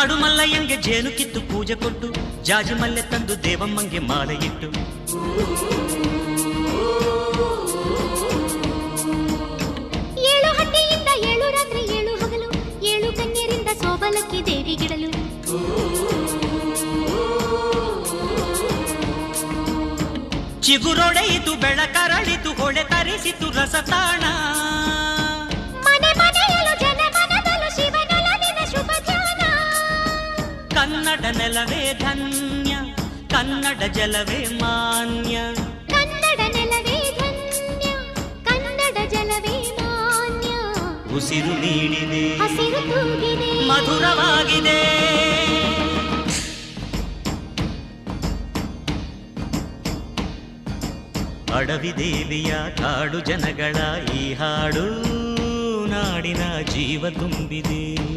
ಕಾಡು ಮಲ್ಲಯ್ಯಂಗೆ ಜೇನು ಕಿತ್ತು ಪೂಜೆ ಕೊಟ್ಟು ಜಾಜಿ ಮಲ್ಲೆ ತಂದು ದೇವಮ್ಮಂಗೆ ಮಾಲೆ ಇಟ್ಟು ಏಳು ಹಟ್ಟಿಯಿಂದ ಏಳು ರಾತ್ರಿ ಏಳು ಹಗಲು ಏಳು ಕನ್ಯರಿಂದ ಸೋಬಲಕ್ಕೆ ದೇವಿಗಿಡಲು. ಚಿಗುರೊಡೆಯಿತು ಬೆಳಕರಳಿತು ಹೊಳೆ ತರಿಸಿತು ರಸತಾಣ. ಕನ್ನಡ ನೆಲವೇ ಧನ್ಯ ಕನ್ನಡ ಜಲವೇ ಮಾನ್ಯ. ಕನ್ನಡ ನೆಲವೇ ಧನ್ಯ ಕನ್ನಡ ಜಲವೇ ಮಾನ್ಯ. ಉಸಿರು ನೀಡಿದೆ ಮಧುರವಾಗಿದೆ. ಅಡವಿ ದೇವಿಯ ಕಾಡು ಜನಗಳ ಈ ಹಾಡು ನಾಡಿನ ಜೀವ ತುಂಬಿದೆ.